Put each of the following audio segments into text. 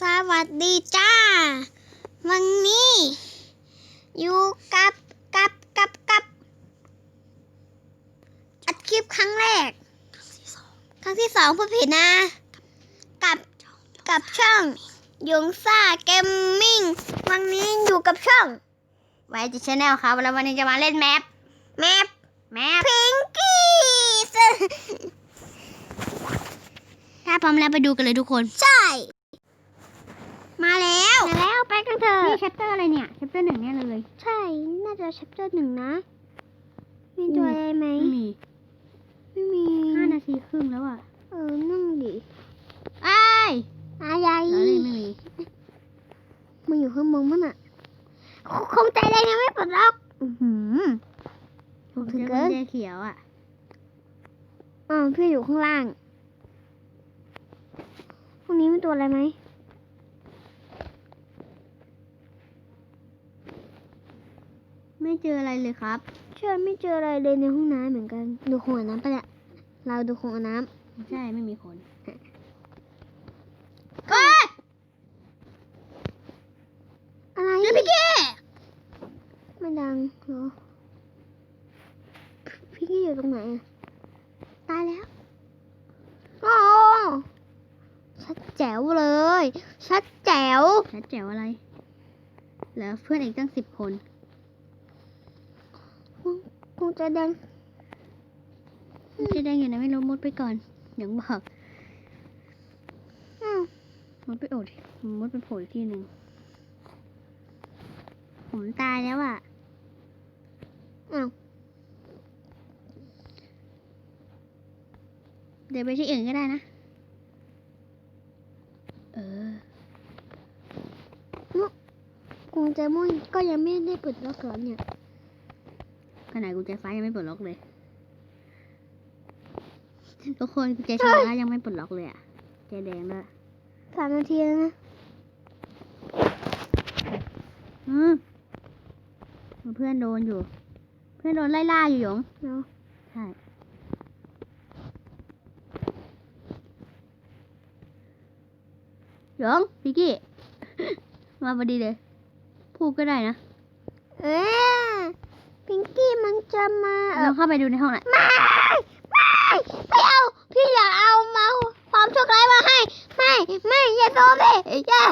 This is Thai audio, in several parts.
สวัสดีจ้า วันนี้ อยู่กับกับกับกับอัดคลิปครั้งแรก ครั้งที่สองพูดผิดนะ กับกับช่องยงซ่าเกมมิ่งวันนี้อยู่กับช่องไวจิชแนลครับ แล้ววันนี้จะมาเล่นแมปแมปแมปพิงกี้ถ้าพร้อมแล้วไปดูกันเลยทุกคน ใช่ มาแล้ว มาแล้วไปกันเถอะนี่แชปเตอร์อะไรเนี่ยแชปเตอร์หนึ่งเนี่ยเลย ใช่ น่าจะ chapter หนึ่งนะ มีตัวอะไรไหมไม่มี ไม่มีห้านาทีครึ่งแล้วอะ เออ นั่งดิไอ้ายอะไรแล้วเลยไม่มีมันอยู่ข้างบนมั้งอะคงใจแรงยังไม่ปลดล็อก อือหือผมถึเจงอเกิกุนญแจเขียวอะอ๋อพี่อยู่ข้างล่างตรงนี้มีตัวอะไรไหม ไม่เจออะไรเลยครับ เชื่อไม่เจออะไรเลยในห้องน้ำเหมือนกัน ดูหัวน้ำไปะเนี่ยเราดูหัวน้ไม่ใช่ไม่มีคนำก็อะไรเจอพี่เก้ไม่ดังเหรอพี่กี้อยู่ตรงไหนอะตายแล้วโอ้ชัดแจ๋วเลย ชัดแจ๋วแชทแจ๋วอะไรแล้วเพื่อนอีกตั้งสิบคน คงจะดังจะได้อยู่ไหนไม่รู้มุดไปก่อนอย่างบอกอ้าวมุดไปโอดมุดไปโผล่อีกที่หนึ่งผมตายแล้วอะอ้าวเดี๋ยวไปที่อื่นก็ได้นะ เออคงจะมุ่นก็ยังไม่ได้เปิดล็อกเหรอเนี่ย ขนาดกุญแจฟ้ายังไม่ปลดล็อกเลย ทุกคนกุญแจชำระยังไม่ปลดล็อกเลยอะแจแดงด้วยสามนาทีแล้วนะ อืมเพื่อนโดนอยู่ เพื่อนโดนไล่ล่าอยู่หยงเนาะใช่หยงพิกกี้ มาพอดีเลย พูดก็ได้นะ เอ๊ะ พิงกี้มันจะมาเราเข้าไปดูในห้องน่ะไม่ไม่ไม่เอา พี่อย่าเอามาความโชคร้ายมาให้ ไม่ไม่อย่าโดนเลยอย่า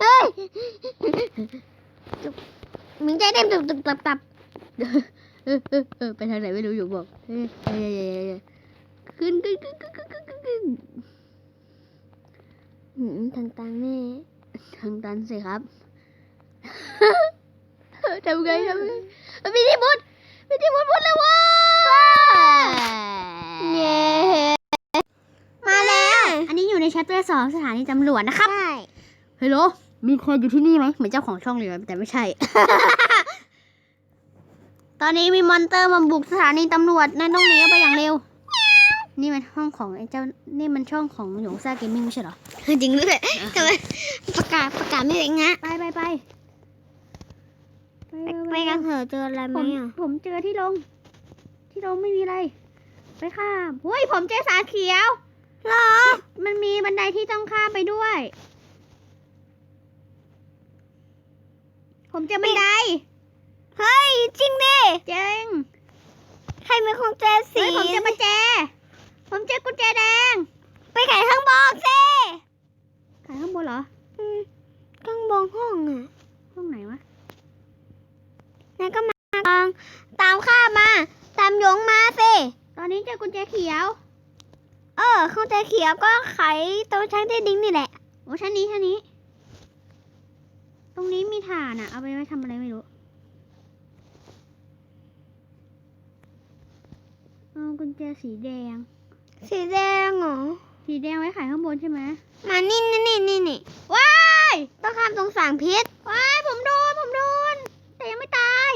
เอ้ยมึงใจเต็มตุบตุบตับตับเออเออเออไปทางไหนไม่รู้อยู่บอกเฮ้ยขึ้นขึ้นขึ้นขึ้นขึ้นขึ้นขึ้นทางตันแม่ทางตันสิครับ ทำไงทำไงมีที่มุดมีที่มุดมุดเลยเว้ยเย้มาแล้ว อันนี้อยู่ใน chapter สองสถานีตำรวจนะครับใช่ฮัลโหลมีใครอยู่ที่นี่ไหมเหมือนเจ้าของช่องเลยแต่ไม่ใช่ ตอนนี้มีมอนเตอร์มาบุกสถานีตำรวจนั่นต้องหนีไปอย่างเร็ว นี่มันห้องของไอ้เจ้า นี่มันช่องของหยงซ่าเกมมิ่งไม่ใช่เหรอ จริงด้วยทำไมประกาศประกาศไม่เป็นงะไปไปไป ไปไปกันเถอะเจออะไรไหผมมอะผมเจอที่ลง ที่ลงไม่มีอะไร ไปข้ามเฮ้ยผมเจอสาเขียวหรอ มันมีบันไดที่ต้องข้ามไปด้วย ผมเจอบันได เฮ้ย จริงดิเจ๋งใครมีของแจสีเฮ้ยผมเจอกุญแจ ผมเจอกุญแจแดง ไปไขข้างบนสิ ขายข้างบนเหรอ อืมข้างบนห้องอะ ห้องไหนวะ นายก็มาตามตามข้ามา ตามหยงมาสิ ตอนนี้เจอกุญแจเขียว เออข้างใจเขียวก็ไขตรงช้างที่ดิ้งนี่แหละ โอ้ชั้นนี้ชั้นนี้ ตรงนี้มีถ่านอะเอาไปไว้ทำอะไรไม่รู้เอากุญแจสีแดง สีแดงเหรอ สีแดงไว้ขายข้างบนใช่ไหมมานี่นี่นี่นี่นี่ว้าย ต้องข้ามตรงสางพิษ ว้ายผมโดน ผมโดน แต่ยังไม่ตาย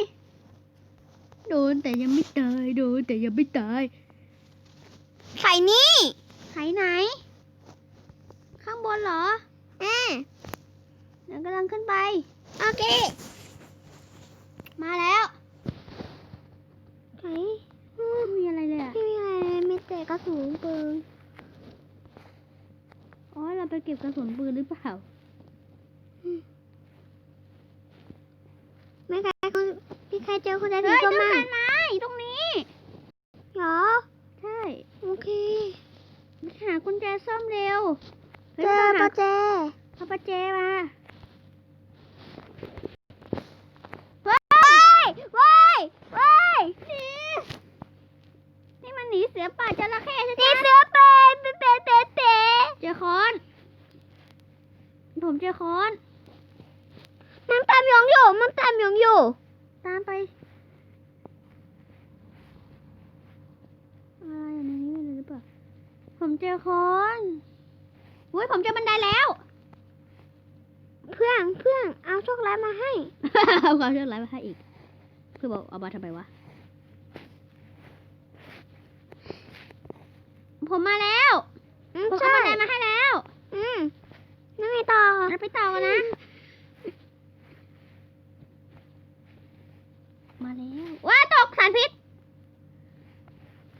โดนแต่ยังไม่ตาย โดนแต่ยังไม่ตาย ไขนี่ ไขไหน ข้างบนเหรอ อ่าเดี๋ยวกำลังขึ้นไป โอเค มาแล้ว ไขไม่มีอะไรเลยอะไม่มีอะไรเลยมีแต่กระสุนปืน อ๋อ เราไปไปเก็บกระสุนปืนหรือเปล่า ไม่ใครคุณพี่ใครเจอคุณแดนเฮ้นี่ยก็ต้นมาไม้ตรงนี้ เหรอใช่โอ เคไปหากุญแจซ่อมเร็วฮ้ยเจอไปหาประแจเอาประแจมาว้ายว้ายว้ายหนีนี่มันหนีเสือป่าจระเข้ใช่ไหมนี่เสือเป็นเป็นเป็นเป็นเป็นเจอค้อนผมเจอค้อนมันตามหยองอยู่ มันตามหยองอยู่ ตามไป อะไรอันนี้ไม่รู้หรือเปล่า ผมเจอค้อนอุ้ยผมเจอบันไดแล้ว เพื่อนเพื่อนเอาโชคร้ายมาให้ เอาความเชื่อร้ายมาให้อีกคือบอกเอามาทำไมวะ ผมมาแล้วอืมผมใช่เอาบันไดมาให้แล้ว อืมนั่งไงต่อ เราไปต่อกันนะ มาแล้วว้าตกสารพิษ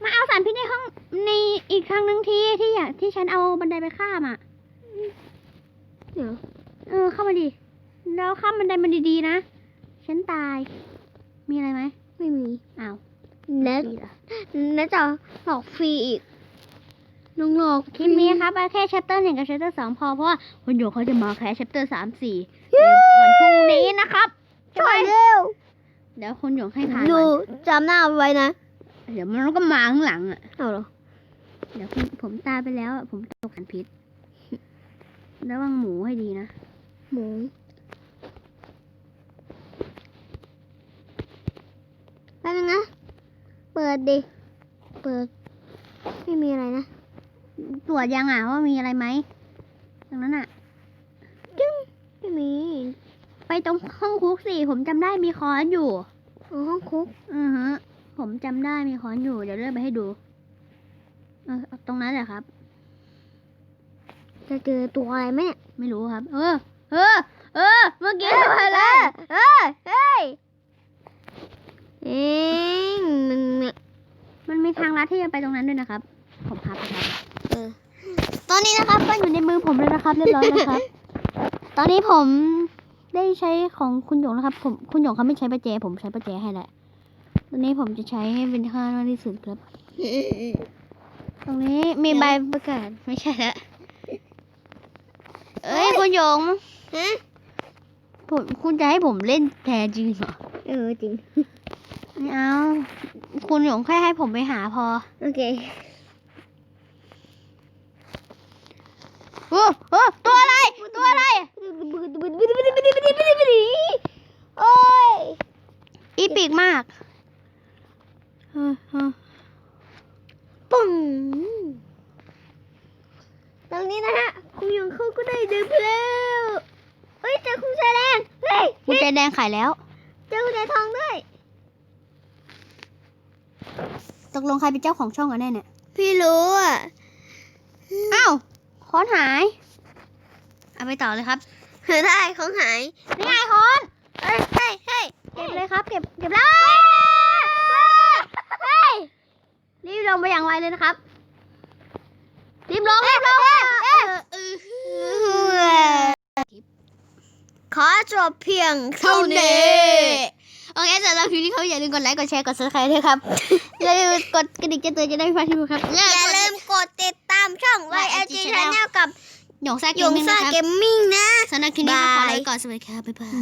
มาเอาสารพิษในห้องในอีก ครั้งหนึ่งที่ที่อยากที่ฉันเอาบันไดไปข้ามอะ เดี๋ยว เออเข้ามาดิ แล้วข้ามบันไดมันดีๆนะ ฉันตาย มีอะไรไหม ไม่มี อ้าวแล้วฟรีเหรอแล้วจะหลอกฟรีอีกลุงโลกคลิปนี้ครับเอาแค่ chapter หนึ่งกับ chapter สองพอเพราะว่าคุณโยเขาจะมาแค่ chapter สามสี่ในวันพรุ่งนี้นะครับใช่ช่วยไหมเร็วเดี๋ยวคุณโยงให้ผ่านดูก่อนจำหน้าไว้นะ เดี๋ยวมันก็มาข้างหลังอะเอาเหรอ เดี๋ยวคุณผมตายไปแล้วอะผมตกสารพิษระวังหมูให้ดีนะ หมู แป๊บนึงนะ เปิดดิ เปิด ไม่มีอะไรนะ ตรวจยังอะว่ามีอะไรไหม ตรงนั้นอะจึ้งไม่มี ไปตรงห้องคุกสิ ผมจำได้มีค้อนอยู่อ๋อห้องคุก อือฮะ ผมจำได้มีค้อนอยู่ เดี๋ยวเลื่อนไปให้ดูเออเอา ตรงนั้นแหละครับ จะเจอตัวอะไรไหมเนี่ยไม่รู้ครับ เออ เออ เออ เมื่อกี้ทำอะไรเออเฮ้ยเอ็งมันเนี่ยมันมีทางลัดที่จะไปตรงนั้นด้วยนะครับ ผมพาไปครับเออตอนนี้นะครับก็อยู่ในมือผมแล้วนะครับ เรียบร้อยนะครับ ตอนนี้ผมได้ใช้ของคุณหยงนะครับ ผมคุณหยงเขาไม่ใช้ประแจ ผมใช้ประแจให้แหละตอนนี้ผมจะใช้ให้เป็นค่ามากที่สุดครับ ตรงนี้มีใบประกาศไม่ใช่แล้วเอ้ยคุณหยงฮะผมคุณจะให้ผมเล่นแทนจริงเหรอเออจริงไม่เอาคุณหยงแค่ให้ผมไปหาพอ โอเคโอ้โอ้ตัวอะไร ตัวอะไรโอ้ยอีปิกมากเออเออ ปุ้งตรงนี้นะฮะคุณยงเขาก็ได้ดื่มแล้วเฮ้ยเจอคุณชายแดงเฮ้ยกุญแจแดงขายแล้ว เจอคุณชายทองด้วยตกลงใครเป็นเจ้าของช่องกันแน่เนี่ยพี่รู้อะอ้าวค้อนหาย เอาไปต่อเลยครับได้ของหายนี่ไงค้อนเฮ้ยเฮ้ยเฮ้ยเก็บเลยครับ เก็บเก็บแล้วเฮ้ย รีบลงไปอย่างไวเลยนะครับรีบลงรีบลงขอจบเพียงเท่านี้โอเคสำหรับคลิปนี้เขาอย่าลืมกดไลค์กดแชร์กด subscribe ด้วยครับอย่าลืมกดกระดิ่งแจ้งเตือนจะได้ไม่พลาดคลิปครับอย่าลืมกดติดตามช่อง YLG Channel กับหยงซ่าเกยมงมิ่งซ่านะครับเกมมิ่งนะสำหรับคลิปนี้ก็ขอลาบายไปก่อนสวัสดีครับบ๊ายบาย